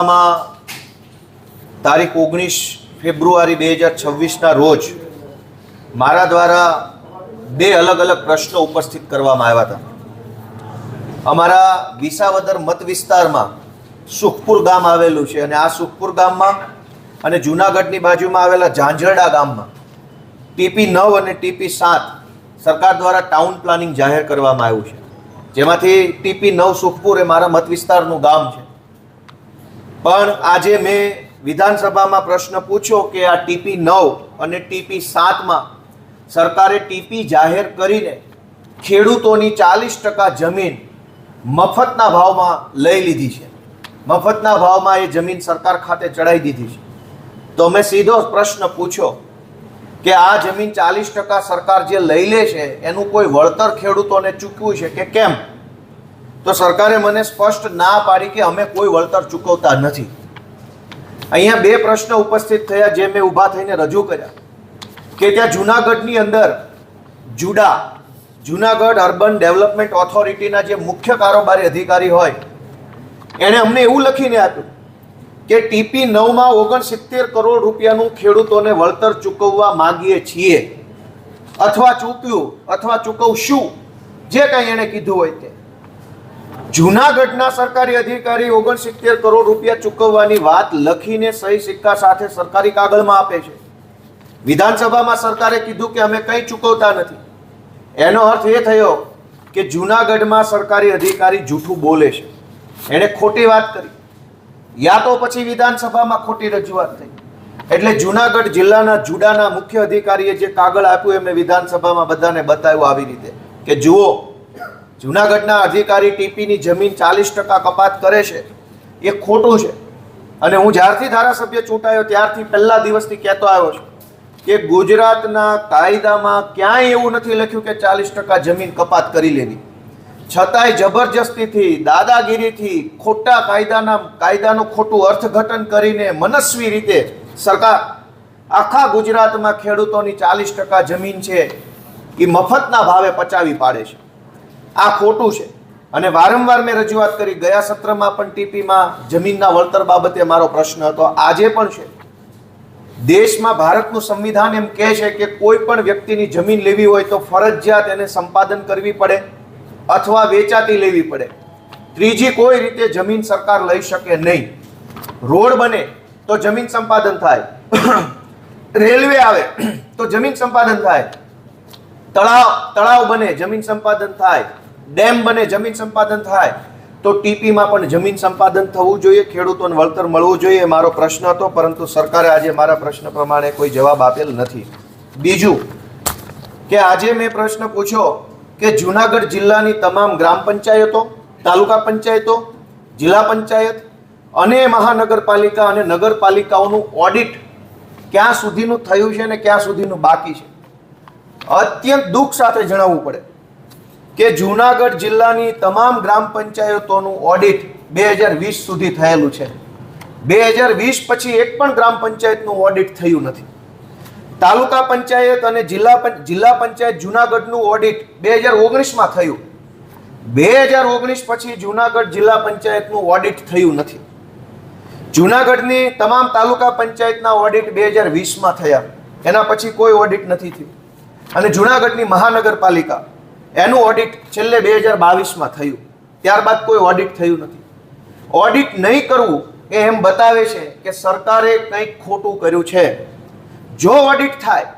માં તારીખ ઓગણીસ ફેબ્રુઆરી બે હજાર છવ્વીસના રોજ મારા દ્વારા બે અલગ અલગ પ્રશ્નો ઉપસ્થિત કરવામાં આવ્યા હતા. અમારા વિસાવદર મત વિસ્તારમાં સુખપુર ગામ આવેલું છે અને આ સુખપુર ગામમાં અને જૂનાગઢની બાજુમાં આવેલા ઝાંઝરડા ગામમાં ટીપી નવ અને ટીપી સાત સરકાર દ્વારા ટાઉન પ્લાનિંગ જાહેર કરવામાં આવ્યું છે. જેમાંથી ટીપી નવ સુખપુર એ મારા મત વિસ્તારનું ગામ છે. પણ આજે મેં વિધાનસભામાં પ્રશ્ન પૂછ્યો કે આ ટીપી નવ અને ટીપી સાતમાં સરકારે ટીપી જાહેર કરીને ખેડૂતોની ચાલીસ ટકા જમીન મફતના ભાવમાં લઈ લીધી છે. મફતના ભાવમાં એ જમીન સરકાર ખાતે ચડાવી દીધી છે. તો મેં સીધો પ્રશ્ન પૂછ્યો કે આ જમીન ચાલીસ ટકા સરકાર જે લઈ લે છે, એનું કોઈ વળતર ખેડૂતોને ચૂકવ્યું છે કે કેમ? તો સરકારે મને સ્પષ્ટ ના પાડી કે અમે કોઈ વળતર ચૂકવતા નથી. અહીંયા બે પ્રશ્ન ઉપસ્થિત થયા જે મેં ઊભા થઈને રજૂ કર્યા. કે ત્યાં જુનાગઢની અંદર જુડા, જુનાગઢ અર્બન ડેવલપમેન્ટ ઓથોરિટીના જે મુખ્ય કારોબારી અધિકારી હોય, એણે અમને એવું લખીને આપ્યું કે ટીપી નવમાં ઓગણસિત્તેર કરોડ રૂપિયાનું ખેડૂતોને વળતર ચૂકવવા માગીએ છીએ. અથવા ચૂક્યું, અથવા ચૂકવશું, જે કાંઈ એણે કીધું હોય તે. જૂનાગઢના સરકારી અધિકારી ઓગણસિત્તેર કરોડ રૂપિયા ચૂકવવાની વાત લખીને સહી સિક્કા સાથે સરકારી કાગળમાં આપે છે. વિધાનસભામાં સરકારે કીધું કે અમે કંઈ ચૂકવતા નથી. એનો અર્થ એ થયો કે જૂનાગઢમાં સરકારી અધિકારી જૂઠું બોલે છે. એણે ખોટી વાત કરી. યા તો પછી વિધાનસભામાં ખોટી રજૂઆત થઈ. એટલે જૂનાગઢ જિલ્લાના જુડાના મુખ્ય અધિકારીએ જે કાગળ આપ્યું એમને વિધાનસભામાં બધાને બતાવ્યું આવી રીતે. કે જુઓ જૂનાગઢના અધિકારી ટીપીની જમીન ચાલીસ ટકા કપાત કરે છે. એ ખોટું છે. અને હું જ્યારથી ધારાસભ્ય ચૂંટાયો ત્યારથી પહેલા દિવસથી કહેતો આવ્યો છું કે ગુજરાતના કાયદામાં ક્યાંય એવું નથી લખ્યું કે ચાલીસ ટકા જમીન કપાત કરી લેવી. છતાંય જબરજસ્તીથી, દાદાગીરીથી, ખોટા કાયદાના, કાયદાનું ખોટું અર્થઘટન કરીને મનસ્વી રીતે સરકાર, આખા ગુજરાતમાં ખેડૂતોની ચાલીસ ટકા જમીન છે, એ મફતના ભાવે પચાવી પાડે છે. આ ખોટું છે. અને વારંવાર મેં રજૂઆત કરી, ગયા સત્રમાં પણ ટીપીમાં જમીનના વળતર બાબતે મારો પ્રશ્ન હતો. આજે પણ છે. દેશમાં ભારતનું સંવિધાન એમ કહે છે કે કોઈ પણ વ્યક્તિની જમીન લેવી હોય તો ફરજિયાત એને સંપાદન કરવી પડે અથવા વેચાતી લેવી પડે. ત્રીજી, કોઈ રીતે જમીન સરકાર લઈ શકે નહીં. રોડ બને તો જમીન સંપાદન થાય. રેલવે આવે તો જમીન સંપાદન થાય. તળાવ તળાવ બને, જમીન સંપાદન થાય. ડેમ બને, જમીન સંપાદન થાય, તો ટીપીમાં પણ જમીન સંપાદન થવું જોઈએ, ખેડૂતોને વળતર મળવું જોઈએ, મારો પ્રશ્ન હતો, પરંતુ સરકારે આજે મારા પ્રશ્ન પ્રમાણે કોઈ જવાબ આપેલ નથી. બીજું, કે આજે મેં પ્રશ્ન પૂછ્યો કે જુનાગઢ જિલ્લાની તમામ ગ્રામ પંચાયતો, તાલુકા પંચાયતો, જિલ્લા પંચાયત અને મહાનગરપાલિકા અને નગરપાલિકાઓનું ઓડિટ ક્યાં સુધીનું થયું છે અને ક્યાં સુધીનું બાકી છે? અત્યંત દુઃખ સાથે જણાવવું પડે. કે જૂનાગઢ જિલ્લાની તમામ ગ્રામ પંચાયતોનું ઓડિટ બે હજાર વીસ સુધી થયેલું છે. બે હજાર વીસ પછી એક પણ ગ્રામ પંચાયતનું ઓડિટ થયું નથી. તાલુકા પંચાયત અને જિલ્લા જિલ્લા પંચાયત જૂનાગઢનું ઓડિટ બે હજાર ઓગણીસમાં થયું. બે હજાર ઓગણીસ પછી જૂનાગઢ જિલ્લા પંચાયતનું ઓડિટ થયું નથી. જૂનાગઢની તમામ તાલુકા પંચાયતના ઓડિટ બે હજાર વીસમાં થયા. એના પછી કોઈ ઓડિટ નથી થયું. અને જૂનાગઢની મહાનગરપાલિકા એનું ઓડિટ છેલ્લે બે હજાર બાવીસમાં થયું. ત્યારબાદ કોઈ ઓડિટ થયું નથી. ઓડિટ નહીં કરવું એ એમ બતાવે છે કે સરકારે કંઈક ખોટું કર્યું છે. જો ઓડિટ થાય,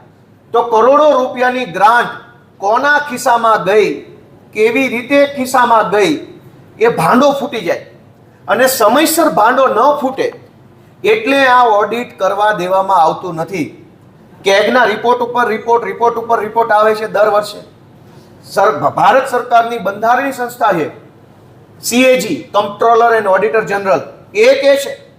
તો કરોડો રૂપિયાની ગ્રાન્ટ કોના ખિસ્સામાં ગઈ, કેવી રીતે ખિસ્સામાં ગઈ, એ ભાંડો ફૂટી જાય. અને સમયસર ભાંડો ન ફૂટે એટલે આ ઓડિટ કરવા દેવામાં આવતું નથી. કેગના રિપોર્ટ ઉપર રિપોર્ટ રિપોર્ટ ઉપર રિપોર્ટ આવે છે દર વર્ષે. ભારત સરકારની બંધારણીય સંસ્થા છે. CAG comptroller and auditor general એ કહે છે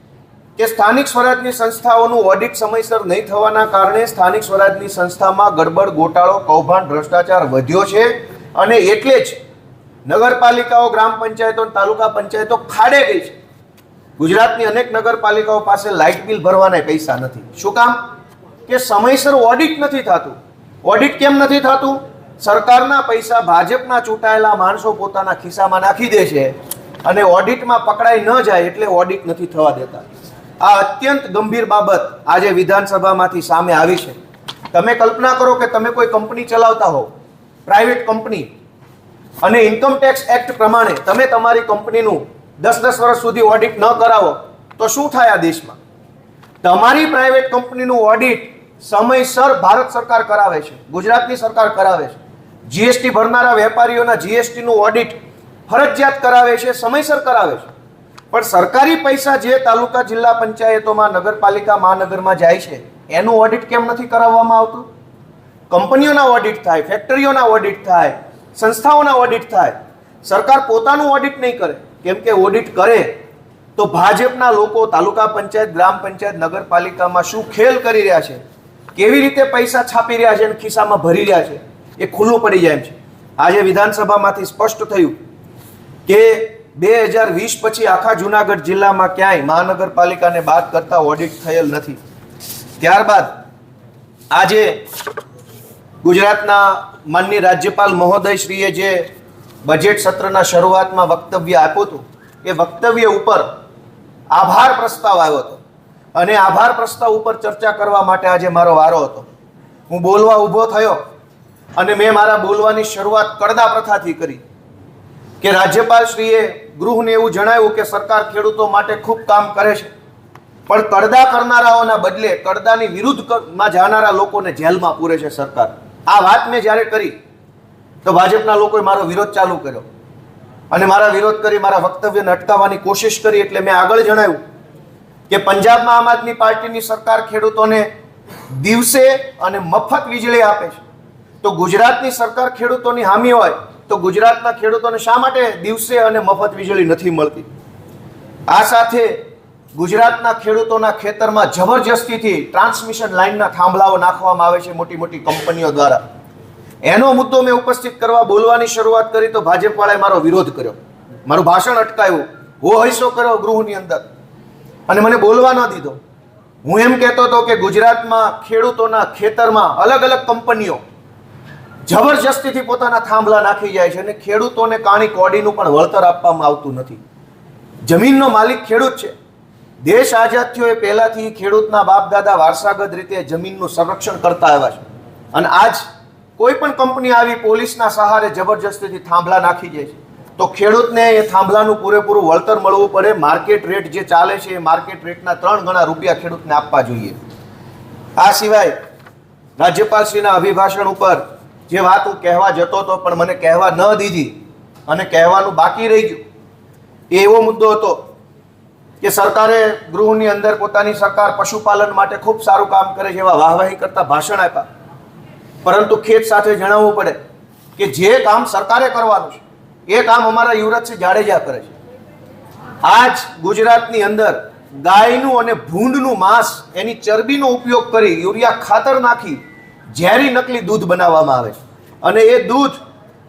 કે સ્થાનિક સ્વરાજની સંસ્થાઓનું ઓડિટ સમયસર નહીં થવાના કારણે સ્થાનિક સ્વરાજની સંસ્થામાં ગડબડ, ગોટાળો, કૌભાંડ, ભ્રષ્ટાચાર વધ્યો છે અને એટલે જ નગરપાલિકાઓ, ગ્રામ પંચાયતો તાલુકા પંચાયતો ખાડે ગઈ છે. ગુજરાતની અનેક નગરપાલિકાઓ પાસે લાઇટ બિલ ભરવાના પૈસા નથી. શું કામ? કે સમયસર ઓડિટ નથી થતું. ઓડિટ કેમ નથી થતું? સરકારના પૈસા ભાજપના ચૂંટાયેલા માણસો પોતાના ખિસ્સામાં નાખી દે છે અને ઓડિટમાં પકડાઈ ન જાય એટલે ઓડિટ નથી થવા દેતા. આ અત્યંત ગંભીર બાબત આજે વિધાનસભામાંથી સામે આવી છે. તમે કલ્પના કરો કે તમે કોઈ કંપની ચલાવતા હો, પ્રાઇવેટ કંપની, અને ઇન્કમ ટેક્સ એક્ટ પ્રમાણે તમે તમારી કંપનીનું દસ દસ વર્ષ સુધી ઓડિટ ન કરાવો, તો શું થાય આ દેશમાં? તમારી પ્રાઇવેટ કંપનીનું ઓડિટ સમયસર ભારત સરકાર કરાવે છે, ગુજરાતની સરકાર કરાવે છે. જીએસટી ભરનારા વેપારીઓના જીએસટીનું ઓડિટ ફરજિયાત કરાવે છે, સમયસર કરાવે છે. પણ સરકારી પૈસા જે તાલુકા જિલ્લા પંચાયતોમાં, નગરપાલિકા મહાનગરમાં જાય છે, એનું ઓડિટ કેમ નથી કરાવવામાં આવતું? કંપનીઓના ઓડિટ થાય, ફેક્ટરીઓના ઓડિટ થાય, સંસ્થાઓના ઓડિટ થાય. સરકાર પોતાનું ઓડિટ નહીં કરે. કેમ કે ઓડિટ કરે, તો ભાજપના લોકો તાલુકા પંચાયત, ગ્રામ પંચાયત, નગરપાલિકામાં શું ખેલ કરી રહ્યા છે? કેવી રીતે પૈસા છાપી રહ્યા છે અને ખિસ્સામાં ભરી રહ્યા છે? એ ખુલ્લું પડી જાય એમ છે. આજે વિધાનસભામાંથી સ્પષ્ટ થયું કે બે હજાર વીસ પછી આખા જુનાગઢ જિલ્લામાં ક્યાંય મહાનગરપાલિકાને બાદ કરતા ઓડિટ થયેલ નથી. ત્યારબાદ આજે ગુજરાતના માનનીય રાજ્યપાલ મહોદયશ્રીએ જે બજેટ સત્રના શરૂઆતમાં વક્તવ્ય આપ્યું હતું, એ વક્તવ્ય ઉપર આભાર પ્રસ્તાવ આવ્યો હતો. અને આભાર પ્રસ્તાવ ઉપર ચર્ચા કરવા માટે આજે મારો વારો હતો. હું બોલવા ઊભો થયો અને મેં મારા બોલવાની શરૂઆત કડદા પ્રથાથી કરી કે રાજ્યપાલશ્રીએ ગૃહને એવું જણાવ્યું કે સરકાર ખેડૂતો માટે ખૂબ કામ કરે છે. પણ કડદા કરનારાઓના બદલે કડદાની વિરુદ્ધમાં જાનારા લોકોને જેલમાં પૂરે છે સરકાર. આ વાત મેં જ્યારે કરી, તો ભાજપના લોકોએ મારો વિરોધ ચાલુ કર્યો. અને મારા વિરોધ કરી, મારા વક્તવ્યને અટકાવવાની કોશિશ કરી એટલે મેં આગળ જણાવ્યું કે પંજાબમાં આમ આદમી પાર્ટીની સરકાર ખેડૂતોને દિવસે અને મફત વીજળી આપે છે. તો ગુજરાતની સરકાર ખેડૂતોની હામી હોય તો ગુજરાતના ખેડૂતોને શા માટે દિવસે અને મફત વીજળી નથી મળતી? આ સાથે ગુજરાતના ખેડૂતોના ખેતરમાં જબરજસ્તીથી ટ્રાન્સમિશન લાઇનના થાંભલાઓ નાખવામાં આવે છે મોટી મોટી કંપનીઓ દ્વારા. એનો મુદ્દો મેં ઉપસ્થિત કરવા બોલવાની શરૂઆત કરી તો ભાજપવાળાએ મારો વિરોધ કર્યો. મારું ભાષણ અટકાયું. હો હૈસો કર્યો ગૃહની અંદર. અને મને બોલવા ન દીધો. હું એમ કહેતો હતો કે ગુજરાતમાં ખેડૂતોના ખેતરમાં અલગ અલગ કંપનીઓ જબરજસ્તીથી પોતાના થાંભલા નાખી જાય છે અને ખેડૂતોને કાણી કોડીનું પણ વળતર આપવામાં આવતું નથી. જમીનનો માલિક ખેડૂત છે. દેશ આઝાદ થયો એ પહેલાથી ખેડૂતના બાપ દાદા વારસાગત રીતે જમીનનું સંરક્ષણ કરતા આવ્યા છે. અને આજ કોઈ પણ કંપની આવી પોલીસના સહારે જબરજસ્તીથી થાંભલા નાખી જાય છે. તો ખેડૂતને એ થાંભલાનું પૂરેપૂરું વળતર મળવું પડે. માર્કેટ રેટ જે ચાલે છે એ માર્કેટ રેટના ત્રણ ગણા રૂપિયા ખેડૂતને આપવા જોઈએ. આ સિવાય રાજ્યપાલશ્રીના અભિભાષણ ઉપર જે વાત હું કહેવા જતો હતો, પણ મને કહેવા ન દીધી અને કહેવાનું બાકી રહી ગયું. એ એવો મુદ્દો હતો કે સરકારે ગૃહની અંદર પોતાની સરકાર પશુપાલન માટે ખૂબ સારું કામ કરે છે એવા વાહવાહી કરતા ભાષણ આપ્યા. પરંતુ ખેત સાથે જણાવવું પડે કે જે કામ સરકારે કરવાનું છે, એ કામ અમારા યુવરાજસિંહ જાડેજા કરે છે. આજ ગુજરાતની અંદર ગાયનું અને ભૂંડનું માંસ એની ચરબીનો ઉપયોગ કરી યુરિયા ખાતર નાખી ઝેરી નકલી દૂધ બનાવવામાં આવે છે. અને એ દૂધ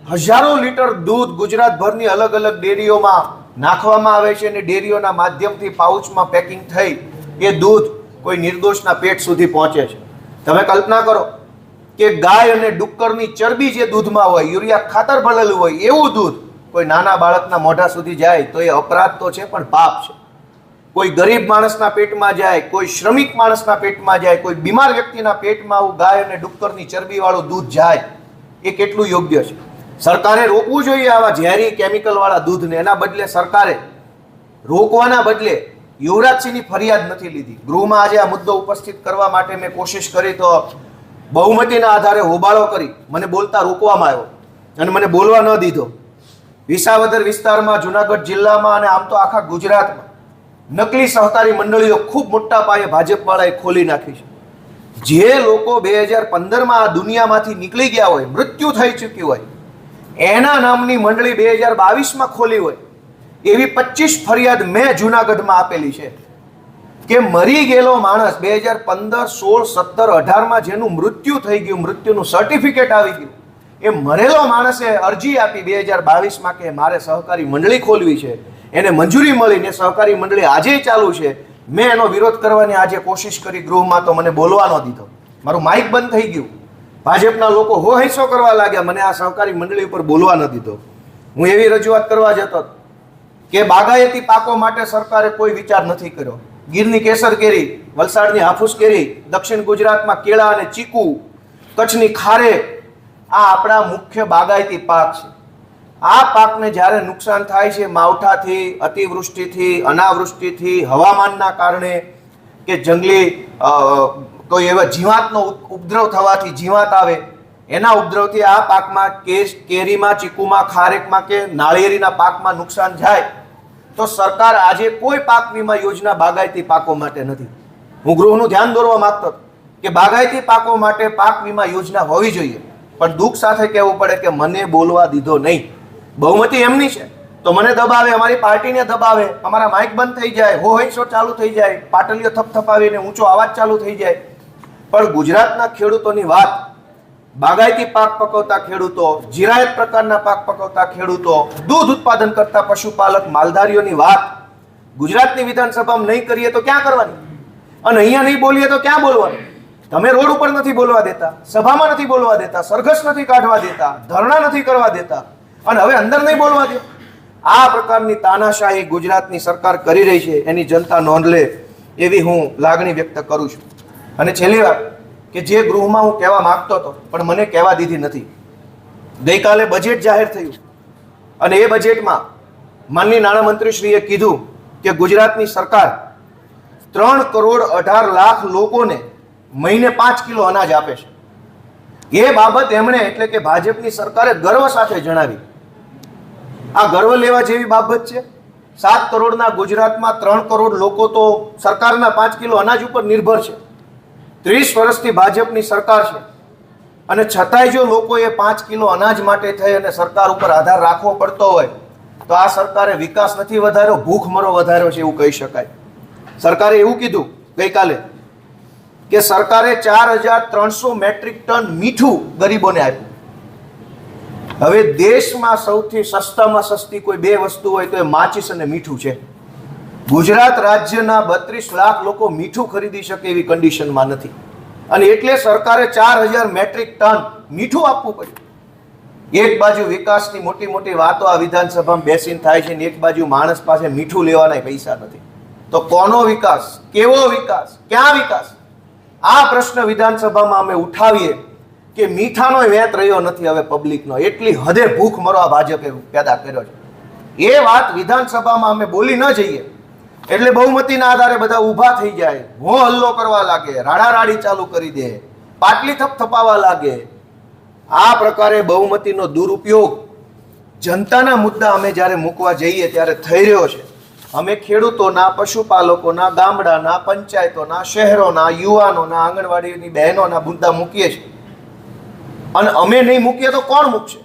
હજારો લીટર દૂધ ગુજરાતભરની અલગ અલગ ડેરીઓમાં નાખવામાં આવે છે અને ડેરીઓના માધ્યમથી પાઉચમાં પેકિંગ થઈ એ દૂધ કોઈ નિર્દોષના પેટ સુધી પહોંચે છે. તમે કલ્પના કરો કે ગાય અને ડુક્કરની ચરબી જે દૂધમાં હોય, યુરિયા ખાતર ભરેલું હોય, એવું દૂધ કોઈ નાના બાળકના મોઢા સુધી જાય તો એ અપરાધ તો છે, પણ પાપ છે. કોઈ ગરીબ માણસના પેટમાં જાય, કોઈ શ્રમિક માણસના પેટમાં જાય, કોઈ બીમાર વ્યક્તિના પેટમાં આવું ગાય અને ડુક્કરની ચરબીવાળું દૂધ જાય, એ કેટલું યોગ્ય છે? સરકારે રોકવું જોઈએ આવા ઝેરી કેમિકલવાળા દૂધને. એના બદલે સરકારે રોકવાના બદલે યુવરાજસિંહની ફરિયાદ નથી લીધી. ગૃહમાં આજે આ મુદ્દો ઉપસ્થિત કરવા માટે મેં કોશિશ કરી તો બહુમતીના આધારે હોબાળો કરી મને બોલતા રોકવામાં આવ્યો અને મને બોલવા ન દીધો. વિસાવદર વિસ્તારમાં જુનાગઢ જિલ્લામાં અને આમ તો આખા ગુજરાતમાં નકલી સહકારી મંડળીઓ ખૂબ મોટા પાયે ભાજપવાળાએ ખોલી નાખી છે. જે લોકો બે હજાર પંદરમાં આ દુનિયામાંથી નીકળી ગયા હોય, મૃત્યુ થઈ ચૂક્યું હોય, એના નામની મંડળી બે હજાર બાવીસમાં ખોલી હોય, એવી પચીસ ફરિયાદ મેં જુનાગઢમાં આપેલી છે કે મરી ગયેલો માણસ બે હજાર પંદર, સોળ, સત્તર, અઢારમાં જેનું મૃત્યુ થઈ ગયું, મૃત્યુનું સર્ટિફિકેટ આવી ગયું, એ મરેલો માણસે અરજી આપી બે હજાર બાવીસમાં કે મારે સહકારી મંડળી ખોલવી છે. એને મંજૂરી મળીને સહકારી મંડળી આજે ચાલુ છે. મેં એનો વિરોધ કરવાની આજે કોશિશ કરી ગૃહમાં તો મને બોલવા ન દીધો. મારું માઇક બંધ થઈ ગયું. ભાજપના લોકો હો હૈસો કરવા લાગ્યા. મને આ સહકારી મંડળી ઉપર બોલવા ન દીધો. હું એવી રજૂઆત કરવા જતો કે બાગાયતી પાકો માટે સરકારે કોઈ વિચાર નથી કર્યો. ગીરની કેસર કેરી, વલસાડની હાફૂસ કેરી, દક્ષિણ ગુજરાતમાં કેળા અને ચીકુ, કચ્છની ખારે. આ આપણા મુખ્ય બાગાયતી પાક છે. આ પાકને જ્યારે નુકસાન થાય છે માવઠાથી, અતિવૃષ્ટિથી, અનાવૃષ્ટિથી, હવામાનના કારણે કે જંગલી કોઈ એવા જીવાતનો ઉપ- ઉપદ્રવ થવાથી જીવાત આવે, એના ઉપદ્રવથી આ પાકમાં કેસ, કેરીમાં, ચીકુમાં, ખારેકમાં કે નાળિયેરીના પાકમાં નુકસાન જાય, તો સરકાર આજે કોઈ પાક વીમા યોજના બાગાયતી પાકો માટે નથી. હું ગૃહનું ધ્યાન દોરવા માંગતો કે બાગાયતી પાકો માટે પાક વીમા યોજના હોવી જોઈએ, પણ દુઃખ સાથે કહેવું પડે કે મને બોલવા દીધો નહીં. બહુમતી એમની છે. તો મને દબાવે, અમારી પાર્ટીને દબાવે, અમારા માઇક બંધ થઈ જાય, હો હૈસો ચાલુ થઈ જાય, પાટલીઓ થપથપાવીને ઊંચો અવાજ ચાલુ થઈ જાય. પણ ગુજરાતના ખેડૂતોની વાત, બાગાયતી પાક પકવતા ખેડૂતો, જીરાયત પ્રકારના પાક પકવતા ખેડૂતો, દૂધ ઉત્પાદન કરતા પશુપાલક, માલધારીઓની વાત, ગુજરાતની વિધાનસભામાં નહીં કરીએ તો ક્યાં કરવાની? અને અહીંયા નહીં બોલીએ તો ક્યાં બોલવાનું? તમે રોડ ઉપર નથી બોલવા દેતા, સભામાં નથી બોલવા દેતા, સરઘસ નથી કાઢવા દેતા, ધરણા નથી કરવા દેતા અને હવે અંદર નહીં બોલવા દો. આ પ્રકારની તાનાશાહી ગુજરાતની સરકાર કરી રહી છે, એની જનતા નોંધ લે એવી હું લાગણી વ્યક્ત કરું છું. અને છેલ્લી વાત, કે જે ગૃહમાં હું કહેવા માંગતો હતો, પણ મને કહેવા દીધી નથી. ગઈકાલે બજેટ જાહેર થયું. અને એ બજેટમાં માનની નાણામંત્રીશ્રીએ કીધું કે ગુજરાતની સરકાર ત્રણ કરોડ અઢાર લાખ લોકોને મહિને પાંચ કિલો અનાજ આપે છે. એ બાબત એમણે એટલે કે ભાજપની સરકારે ગર્વ સાથે જણાવી. આ ગર્વ લેવા જેવી બાબત છે? સાત કરોડના ગુજરાતમાં ત્રણ કરોડ લોકો તો સરકારના પાંચ કિલો અનાજ ઉપર નિર્ભર છે. ત્રીસ વર્ષથી ભાજપની સરકાર છે. અને છતાંય જો લોકોએ પાંચ કિલો અનાજ માટે થઈ અને સરકાર ઉપર આધાર રાખવો પડતો હોય, તો આ સરકારે વિકાસ નથી વધાર્યો ભૂખમરો વધાર્યો છે એવું કહી શકાય. સરકારે એવું કીધું ગઈકાલે કે સરકારે ચાર હજાર ત્રણસો મેટ્રિક ટન મીઠું ગરીબોને આપ્યું. હવે દેશમાં સૌથી સસ્તામાં સસ્તી કોઈ બે વસ્તુ હોય તો એ માચીસ અને મીઠું છે. ગુજરાત રાજ્યના બત્રીસ લાખ લોકો મીઠું ખરીદી શકે એવી કન્ડિશનમાં નથી. અને એટલે સરકારે ચાર હજાર મેટ્રિક ટન મીઠું આપવું પડ્યું એક બાજુ વિકાસની મોટી મોટી વાતો આ વિધાનસભામાં બેસીને થાય છે ને એક બાજુ માણસ પાસે મીઠું લેવાના પૈસા નથી. તો કોનો વિકાસ? કેવો વિકાસ? ક્યાં વિકાસ? આ પ્રશ્ન વિધાનસભામાં અમે ઉઠાવીએ કે મીઠાનો વેત રહ્યો નથી હવે પબ્લિકનો એટલી હદે ભૂખ મરવા ભાજપે પેદા કર્યો છે. એ વાત વિધાનસભામાં અમે બોલી ન જઈએ. એટલે બહુમતીના આધારે બધા ઊભા થઈ જાય. હો હલ્લો કરવા લાગે, રાડારાડી ચાલુ કરી દે, પાટલી થપથપાવા લાગે. આ પ્રકારે બહુમતીનો દુરુપયોગ જનતાના મુદ્દા અમે જ્યારે મૂકવા જઈએ ત્યારે થઈ રહ્યો છે. અમે ખેડૂતોના, પશુપાલકોના, ગામડાના, પંચાયતોના, શહેરોના, યુવાનોના, આંગણવાડીની બહેનોના મુદ્દા મૂકીએ છીએ. અને અમે નહીં મૂકીએ તો કોણ મૂકશે?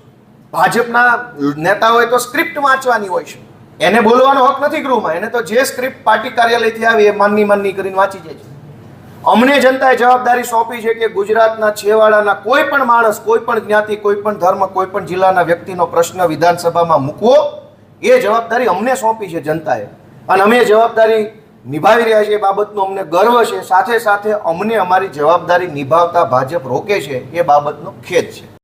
ભાજપના નેતાઓએ તો સ્ક્રિપ્ટ વાંચવાની હોય છે. એને બોલવાનો હક નથી ગૃહમાં. એને તો જે સ્ક્રિપ્ટ પાર્ટી કાર્યાલયથી આવી એ માનની માનની કરીને વાંચી જાય છે. અમને જનતાએ જવાબદારી સોંપી છે કે ગુજરાતના છેવાડાના કોઈ પણ માણસ, કોઈ પણ જ્ઞાતિ, કોઈ પણ ધર્મ, કોઈ પણ જિલ્લાના વ્યક્તિનો પ્રશ્ન વિધાનસભામાં મૂકવો, એ જવાબદારી અમને સોંપી છે જનતાએ. અને અમે જવાબદારી નિભાવી રહ્યા છે એ બાબતનો અમને ગર્વ છે. સાથે સાથે અમને અમારી જવાબદારી નિભાવતા ભાજપ રોકે છે એ બાબતનો ખેદ છે.